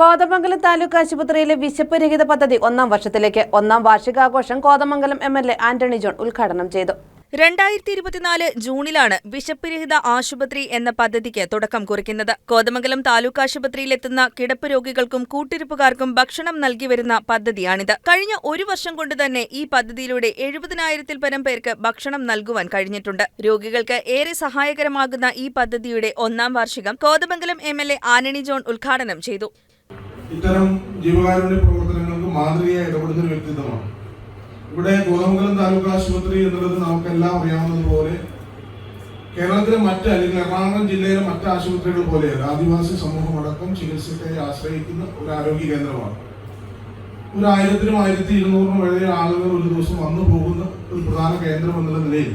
കോതമംഗലം താലൂക്ക് ആശുപത്രിയിലെ വിശപ്പ് രഹിത പദ്ധതി ഒന്നാം വർഷത്തിലേക്ക് ഒന്നാം വാർഷികാഘോഷം Kothamangalam M L A Antony John ഉദ്ഘാടനം ചെയ്തു. രണ്ടായിരത്തി ഇരുപത്തിനാല് ജൂണിലാണ് വിശപ്പ് രഹിത ആശുപത്രി എന്ന പദ്ധതിക്ക് തുടക്കം കുറിക്കുന്നത്. കോതമംഗലം താലൂക്ക് ആശുപത്രിയിലെത്തുന്ന കിടപ്പ് രോഗികൾക്കും കൂട്ടിരിപ്പുകാർക്കും ഭക്ഷണം നൽകി വരുന്ന പദ്ധതിയാണിത്. കഴിഞ്ഞ ഒരു വർഷം കൊണ്ട് തന്നെ ഈ പദ്ധതിയിലൂടെ എഴുപതിനായിരത്തിൽ പരം പേർക്ക് ഭക്ഷണം നൽകുവാൻ കഴിഞ്ഞിട്ടുണ്ട്. രോഗികൾക്ക് ഏറെ സഹായകരമാകുന്ന ഈ പദ്ധതിയുടെ ഒന്നാം വാർഷികം കോതമംഗലം എം എൽ ആനണി ജോൺ ഉദ്ഘാടനം ചെയ്തു. ഇത്തരം ജീവകാരുണ്യ പ്രവർത്തനങ്ങൾക്ക് മാതൃകയായി ഇടപെടുന്ന ഒരു വ്യക്തിത്വമാണ്. ഇവിടെ കോതമംഗലം താലൂക്ക് ആശുപത്രി എന്നുള്ളത് നമുക്കെല്ലാം അറിയാവുന്നതുപോലെ കേരളത്തിലെ മറ്റ് അല്ലെങ്കിൽ എറണാകുളം ജില്ലയിലെ മറ്റ് ആശുപത്രികൾ പോലെയല്ല. ആദിവാസി സമൂഹം അടക്കം ചികിത്സയ്ക്കായി ആശ്രയിക്കുന്ന ഒരു ആരോഗ്യ കേന്ദ്രമാണ്. ഒരു ആയിരത്തിനും ആയിരത്തി ഇരുന്നൂറിനും വരെ ആളുകൾ ഒരു ദിവസം വന്നു പോകുന്ന ഒരു പ്രധാന കേന്ദ്രം എന്നുള്ള നിലയിൽ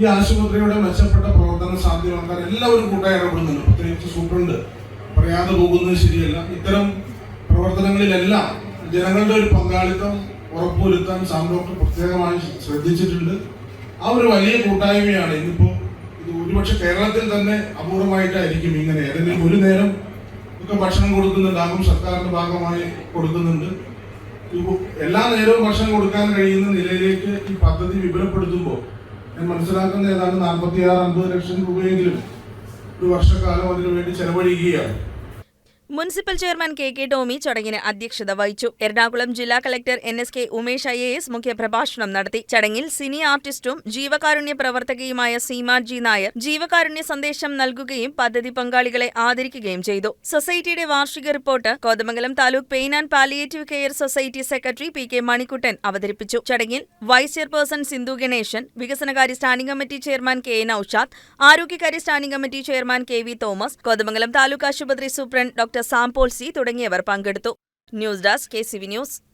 ഈ ആശുപത്രിയുടെ മെച്ചപ്പെട്ട പ്രവർത്തനം സാധ്യമാക്കാൻ എല്ലാവരും കൂട്ടായി ഇടപെടുന്നുണ്ട്. പ്രത്യേകിച്ച് സൂപ്രണ്ട് പറയാതെ പോകുന്നത് ശരിയല്ല. ഇത്തരം പ്രവർത്തനങ്ങളിലെല്ലാം ജനങ്ങളുടെ ഒരു പങ്കാളിത്തം ഉറപ്പുവരുത്താൻ സാം പ്രത്യേകമായി ശ്രദ്ധിച്ചിട്ടുണ്ട്. ആ ഒരു വലിയ കൂട്ടായ്മയാണ് ഇന്നിപ്പോ ഇത് ഒരുപക്ഷെ കേരളത്തിൽ തന്നെ അപൂർവമായിട്ടായിരിക്കും ഇങ്ങനെ. ഏതെങ്കിലും ഒരു നേരം ഒക്കെ ഭക്ഷണം കൊടുക്കുന്നുണ്ടാകും സർക്കാരിന്റെ ഭാഗമായി കൊടുക്കുന്നുണ്ട്. എല്ലാ നേരവും ഭക്ഷണം കൊടുക്കാൻ കഴിയുന്ന നിലയിലേക്ക് ഈ പദ്ധതി വിപുലപ്പെടുത്തുമ്പോൾ ഞാൻ മനസ്സിലാക്കുന്ന ഏതാണ്ട് നാൽപ്പത്തി ആറ് അൻപത് ലക്ഷം രൂപയെങ്കിലും ഒരു വർഷക്കാലം അതിനു വേണ്ടി ചെലവഴിക്കുകയാണ്. Municipal chairman K K Tomy ചടങ്ങിന് അധ്യക്ഷത വഹിച്ചു. എറണാകുളം ജില്ലാ collector N S K Umesh I A S മുഖ്യപ്രഭാഷണം നടത്തി. ചടങ്ങിൽ സിനി ആർട്ടിസ്റ്റും ജീവകാരുണ്യ പ്രവർത്തകയുമായ സീമാ ജി നായർ ജീവകാരുണ്യ സന്ദേശം നൽകുകയും പദ്ധതി പങ്കാളികളെ ആദരിക്കുകയും ചെയ്തു. സൊസൈറ്റിയുടെ വാർഷിക report Kothamangalam taluk pain and palliative care society secretary P K Manikuttan അവതരിപ്പിച്ചു. ചടങ്ങിൽ വൈസ് ചെയർപേഴ്സൺ സിന്ധു ഗണേശൻ വികസനകാര്യ standing committee chairman K N Aushad ആരോഗ്യകാര്യ standing committee chairman K V Thomas Kothamangalam taluk ആശുപത്രി സൂപ്രണ്ട് ഡോക്ടർ സാംപോൾ സി തുടങ്ങിയവർ പങ്കെടുത്തു. News desk K news.